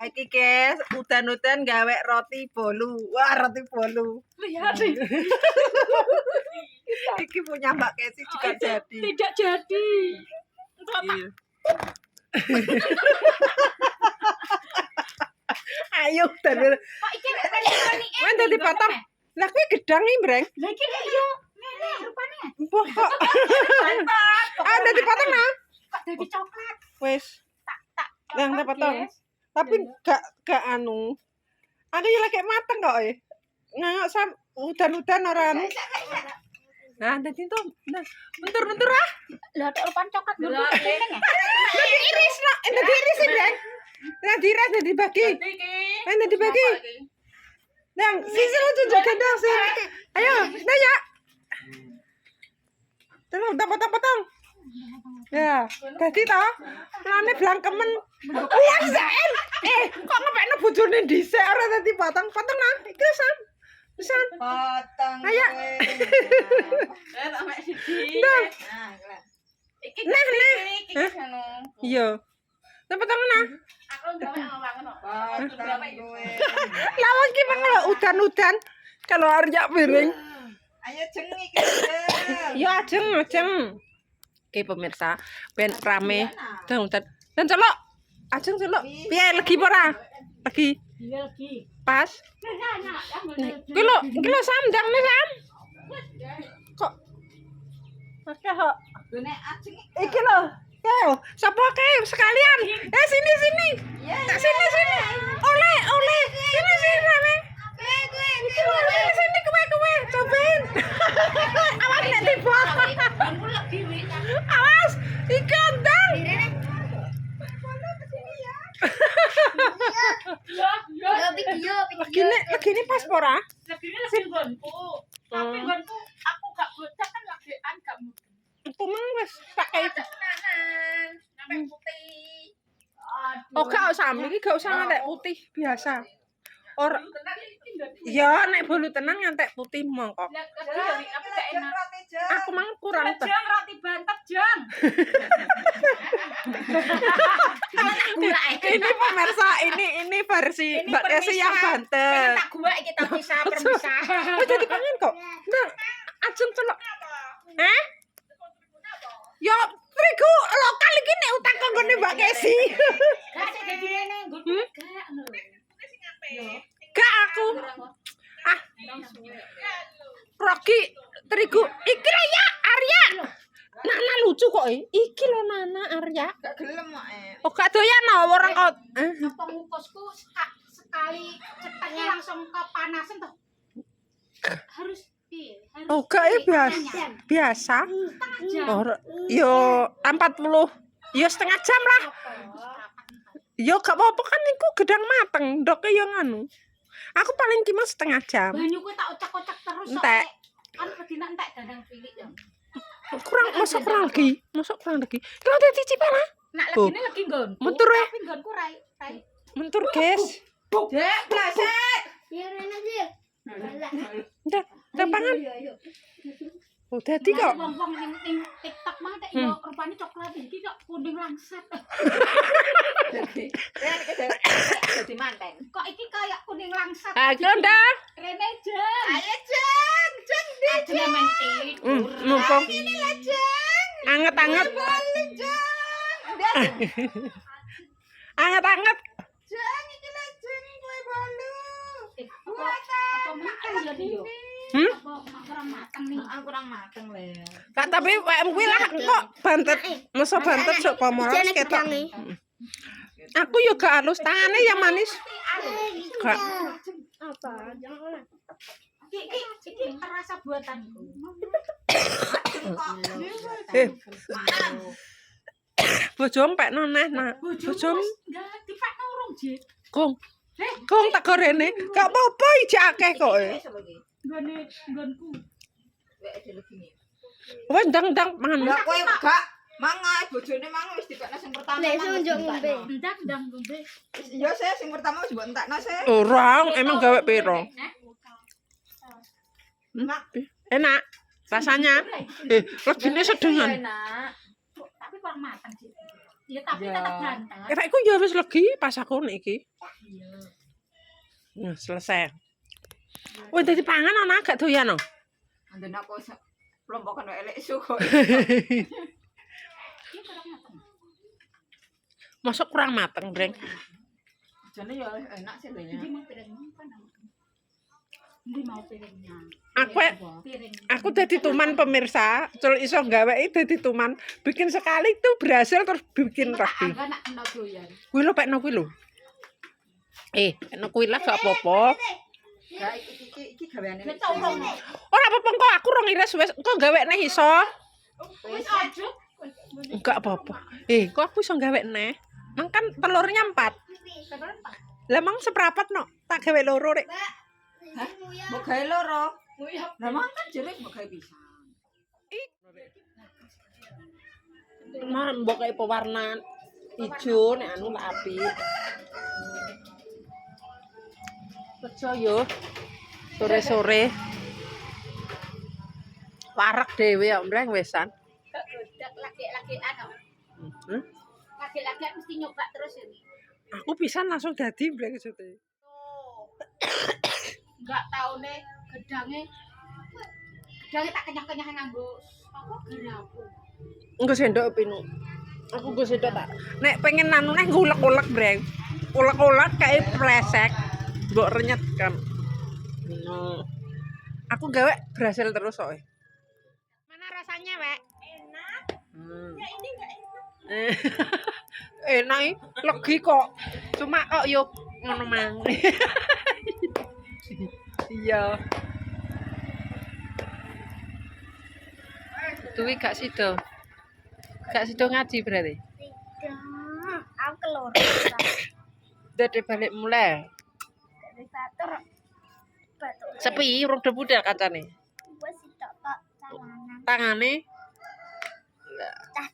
Iki guys, udan-udan gawe roti bolu. Wah, roti bolu. Lihat sih. Iki punya Mbak Kesi juga jadi. Tidak jadi. Iya. Ayo, dan Kok iki nek tadi tadi potong. Lah kuwi gedang iki, Breng. Lah iki nek yo ngene rupane. Mbah kok. Ah, udah dipotong nah. Kok dadi coklat. Wis. Tak Yang coklat, dipotong. Tapi gak gak anu. Aku ya lagi mateng kok eh. Nggak sam udan-udan ora anu. Nah, tadi tuh. Nah, bentur-bentur ah. Lah nek rupane coklat Lah, nggo kuning ya. Nanti iris nak, nanti iris. Nah, nanti dibagi. Eh, nanti dibagi. Yang sisi lu tunjuk gendang sih. Ayo, nah ya. Terus potong-potong. Ya, tadi toh. Lane blangkemen. Wah, Zain. Eh, kok ngepekno bojone dhisik ora tadi potong. Potong nah. Iki sam. Pisan. Potong. Ayo. Eh, tak mek siji. Nah. Iki Nah, iki. Iya. Lah potong nah. Aku gawe ngomong ngono. Ki menglo udan-udan. Kalau arya piring. Ayo jeng iki. Jeng. Ya ajeng ajeng. Oke pemirsa, ben rame dan udan dan celok. Ajeng celok. Piye lagi ora? Lagi Iya lagi. pas. Iki lho, iki lho samdang nih Sam. Kok Oke, kok. Iki lho. Yo, sapa kae sekalian? Eh sini sini. Iya. Tak sini sini. Oleh, oleh. Sini sini rame. Iki lho, sini sini kowe kowe. Cobain. Awas nek tiba. Aku lagi wi. Awas, iki ondang. Ya, ya. video, Lagi nek lagi ini pas pora. Lagi nggonku. Tapi Hmm. nggonku aku gak bocah kan lagi an gak mutu. Itu mang wis kayak Tenanan. Sampai putih. Oh, gak usah ambil, iki gak usah ngantek putih biasa. Or ya nek bolu tenang ngantek putih enak. Aku mang kurang. Jang roti bantet jang. Ini pemirsa, ini ini versi Ini Mbak Desi yang bantet. Tak gua iki tak bisa permisah. Oh, jadi pangan kok. Nah, ajeng celok. Eh? Ya, terigu lokal iki nek utang konggone Mbak Kesi. Gak ngene nggonku gak ngono. Gak aku. Ah, Rocky terigu. Iki ya, Arya. Nana lucu kok eh. Iki lho Nana Arya. Gak gelem kok eh. Oh, gak doyan no orang kok. Eh, Apa ngukusku seka- sekali ceteknya langsung kepanasan tuh. Harus Oh, gak ya biasa. Biasa. Oh, yo 40. Yo setengah jam lah. Yo gak apa-apa kan iku gedang mateng, ndok yo nganu. Aku paling cuma setengah jam. Banyu ku tak ocak-ocak terus. Entek. Kan bedina entek dadang cilik ya. Kurang masuk kurang lagi, masuk kurang lagi. Kalau ada cicipan ah. Nak lagi ini lagi nggonku. Mentur. Tapi nggonku rai rai. Mentur, guys. Dek, blaset. Ya Rena sih. Udah, udah pangan. Oh, dadi kok. Wong-wong ning ning TikTok Hmm. yo rupane coklat iki kok kuning langsat. Jadi, ya manten. Kok iki kayak kuning langsat. Ah, iki udah. Rene jeng. Ayo Adonan mentik. Nopo? Anget-anget. Anget-anget. Jeng iki lek jeng kowe bolu. Eh, hmm? kurang mateng nih. Aku kurang mateng le. Kak tapi WM lah kok bantet. Meso bantet sok pomoro ketok. Hmm. Aku yo gak halus tangane yang manis. Gak. Apa? Jangan oleh. Iki iki iki rasa buatanku. Eh. Pek noneh nak. Bojom enggak dipakno urung jek. kong. Kong tak gorene. Gak apa-apa ijek akeh kok. eh. Nggone nggonku. Nih. Wes ndang-ndang mangan. Lah kowe gak mangan bojone mangan wis dipekno sing pertama. Sing njuk ngombe. ndang ngombe. Iya saya sing pertama wis mbok saya. Orang emang gawe piro? Mak, Enak rasanya. Eh, legine sedengan. enak. Tapi kurang mateng sih. Ya tapi Ya. tetap. Eh, aku ya wis legi pas aku nek iki. Iya. Nah, selesai. Wah, dadi pangan ana agak doyan no. Anjen aku kelompokan elek kurang mateng. Masuk kurang mateng, Breng. Jane ya enak sih Ini kayaknya. Mau piringnya. Aku Piring. aku dadi tuman pemirsa, cul iso gawe dadi tuman. Bikin sekali tuh berhasil terus bikin lagi. Kuwi lho pekno kuwi lho. Eh, pekno kuwi lah gak apa-apa. Ora apa-apa kok aku rong iris wis kok iso. Wis aja. Enggak apa-apa. Eh, kok aku iso gawe neh? Mang kan telurnya empat. Kenapa? Lah mang seperapat no. Tak gawe loro rek. Hah? Mbok gawe loro. Lah mang kan jeruk mbok gawe pisang. Mah mbok kayak pewarna ijo nek anu tak apik. Bejo yo. Sore-sore. Warak dhewe ya mreng wesan. Laki-laki anu. Hmm? Laki-laki mesti nyoba terus ini. Aku pisan langsung dadi mreng jute. Enggak nih gedangnya. Gedangnya tak kenyang-kenyang nganggo apa gerapu. Engko sendok pinu. Aku go sendok tak. Nek pengen anu neh ngulek-ulek breng. Ulek-ulek kayak plesek. Mbok renyet kan. No. Aku gawe berhasil terus kok. Mana rasanya, Wek? Enak. Hmm. Ya ini enggak enak. enak ih, legi kok. Cuma kok yo ngono mang. Iya. Duwi gak sido. Gak sido ngaji berarti. Tidak. Aku keluar. Balik mulai. Dari satu. Batu. Sepi urung budal kacane. Tangane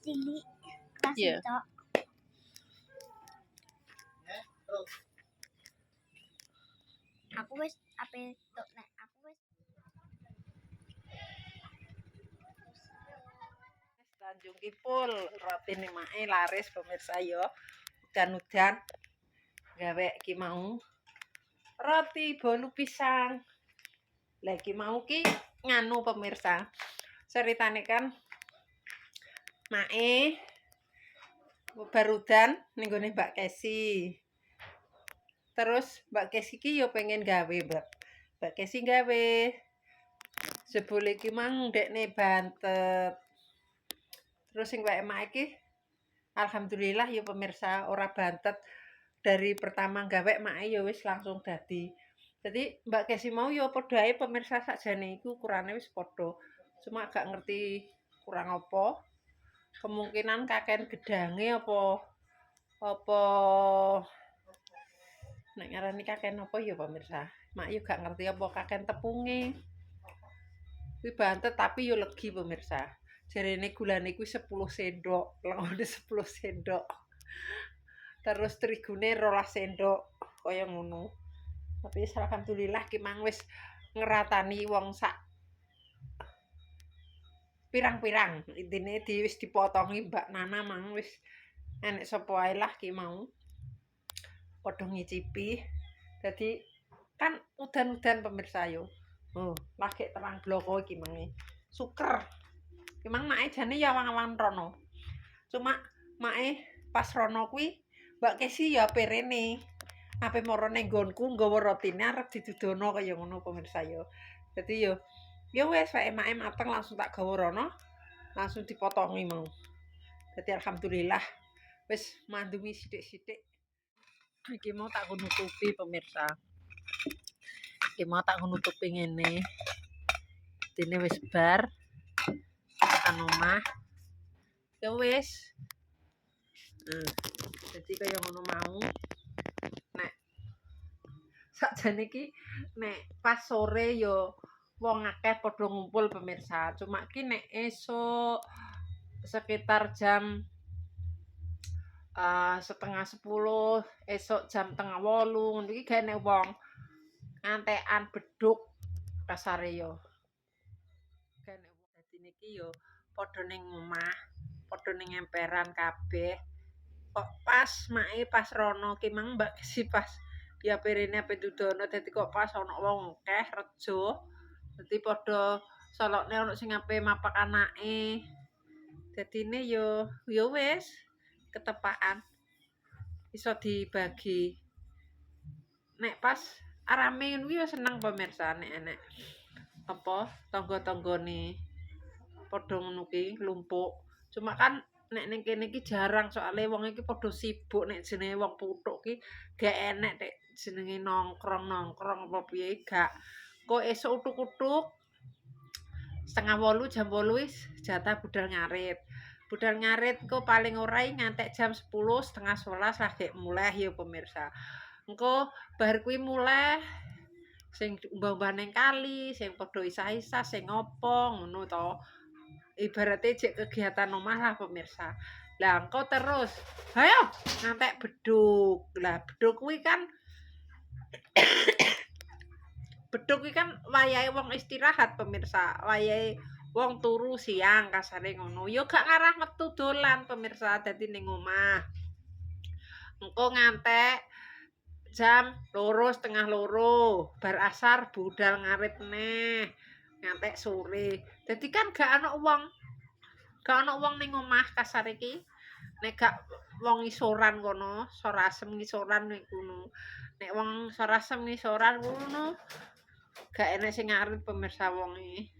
cilik. Iya. Aku wis ape tok nek aku wis Tanjung Kipul, roti nih mae laris pemirsa yo. Udan-udan gawe ki mau roti bolu pisang. Lagi mau ki nganu pemirsa. Ceritane kan mae barudan ning gone Mbak Kesi. Terus Mbak Kesi ki yo pengen gawe, Mbak. Mbak Kesi gawe. Sebule ki mang dekne bantet. Terus sing wae emak iki alhamdulillah ya pemirsa ora bantet dari pertama gawe emak ya wis langsung dadi. Jadi Mbak Kesi mau ya padha ae pemirsa sakjane iku ukurane wis padha. Cuma gak ngerti kurang apa. Kemungkinan kaken gedange apa apa nek ngarani kaken apa ya pemirsa. Mak yo gak ngerti apa kaken tepunge. Kuwi bantet tapi yo legi pemirsa. jarene gulane kuwi 10 sendok, lengone 10 sendok. Terus terigune 12 sendok, kaya ngono. Tapi alhamdulillah ki mang wis ngeratani wong sak pirang-pirang. Intine di wis dipotongi Mbak Nana mang wis enek sapa ae lah ki mau. Padha ngicipi. Dadi kan udan-udan pemirsa yo. Oh, lagi terang bloko iki mangi. Suker. Emang mae jane ya awang-awang rono. Cuma mae pas rono kuwi Mbak Kesi ya ape rene. Ape moro ning nggonku nggawa rotine arep didudono kaya ngono pemirsa yo. Dadi yo ya wis wae mae mateng langsung tak gawa rono. Langsung dipotongi mau. Dadi alhamdulillah wis mandumi sithik-sithik. Iki mau tak nutupi pemirsa. Iki mau tak nutupi ngene. Dene wis bar. tekan omah ya wis hmm. jadi kaya ngono mau nek sakjane iki nek pas sore yo wong akeh padha ngumpul pemirsa cuma ki nek esuk sekitar jam eh, setengah sepuluh esok jam tengah wolu ngono iki gak enek wong antekan beduk kasare yo. Gak enek wong. Dadi niki yo padha ning omah, padha ning emperan kabeh. kok pas mae pas rono ki mang mbak si pas ya perene ape dudono dadi kok pas ana wong akeh rejo. Dadi padha solokne ono sing ape mapak anake. Dadine yo yo wis ketepaan. Iso dibagi. Nek pas arame kuwi yo seneng pemirsa. Nek enek apa tangga-tanggane padha ngono ki lumpuk. Cuma kan nek ning kene iki jarang soalnya wong iki padha sibuk nek jenenge wong puthuk ki gak enek nek jenenge nongkrong nongkrong apa piye gak. Kok esuk utuk-utuk setengah wolu jam wolu wis jatah budal ngarit budal ngarit kok paling ora ngantek jam 10 setengah 11 lagi mulai ya pemirsa. Engko bar kuwi mulai sing mbah-mbah ning kali sing padha isah-isah sing ngopo ngono to. Ibaratnya cek kegiatan omah lah pemirsa. Lah engko terus ayo ngantek beduk lah beduk kuwi kan beduk kuwi kan wayahe wong istirahat pemirsa. Wayahe wong turu siang kasare ngono. Yo gak ngarah metu dolan pemirsa dadi ning omah. Engko ngantek jam loro setengah loro bar asar budal ngarit neh. Ngantek sore. Jadi kan gak ana wong gak ana wong ning omah kasar iki. Nek gak wong isoran kono sorasem ngisoran nek kono nek wong sorasem ngisoran kono gak enek sing ngarit pemirsa wong iki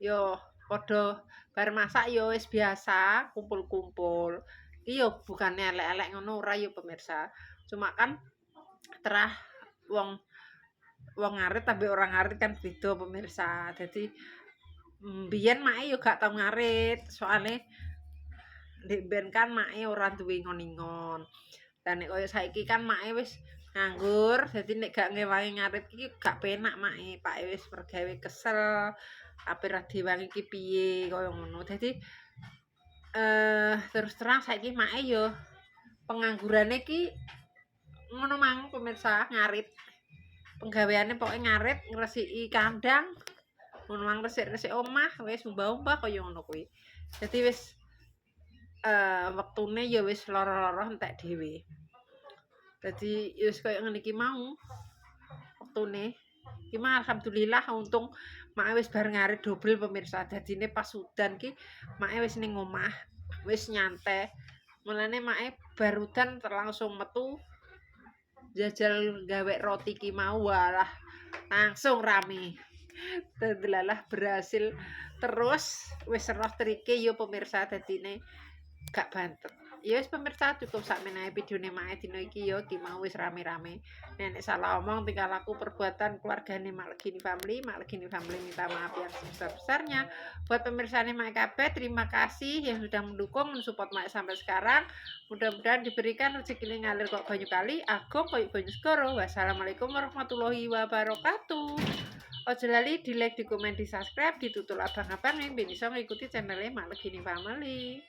yo padha bar masak yo wis biasa kumpul-kumpul. Iki yo bukannya elek-elek ngono ora yo pemirsa. Cuma kan terah wong wong ngarit tapi orang ngarit kan beda pemirsa. Jadi mbiyen mae yo gak tau ngarit. Soalnya ndek ben kan mae ora duwe ngon-ngon dan nek koyo saiki kan mae wis nganggur jadi nek gak ngewangi ngarit iki gak penak mae pak wis mergawe kesel ape ra diwangi iki piye koyo ngono. Jadi eh terus terang saiki mae yo penganggurane ki ngono mang pemirsa ngarit. Penggaweane pokoknya ngarit ngresiki kandang ngono mang resik-resik omah wis mbah-mbah kaya ngono kuwi. Dadi wis eh wektune ya wis lara-lara entek dhewe. Dadi wis kaya ngene iki mau wektune. Iki mah alhamdulillah untung mak wis bar ngarit dobel pemirsa dadine pas udan ki mak wis ning omah wis nyantai mulane mak barudan langsung metu jajal gawe roti ki mau walah langsung rame. Delalah berhasil. Terus wis roh trike yo pemirsa dadine gak bantet ya wis pemirsa cukup sak menawi videone mae dina iki yo ki mau wis rame-rame. Nenek salah omong tingkah laku perbuatan keluargane Mak Legini Family. Legini Family minta maaf yang sebesar-besarnya. Buat pemirsa Mak KB terima kasih yang sudah mendukung mensupport Mak sampai sekarang. Mudah-mudahan diberikan rezeki ngalir kok banyu kali. Agung koyo banyu segoro wassalamualaikum warahmatullahi wabarakatuh. Ojo lali di like, di komen, di subscribe, ditutul abang-abang yang bisa mengikuti channelnya Mak Family.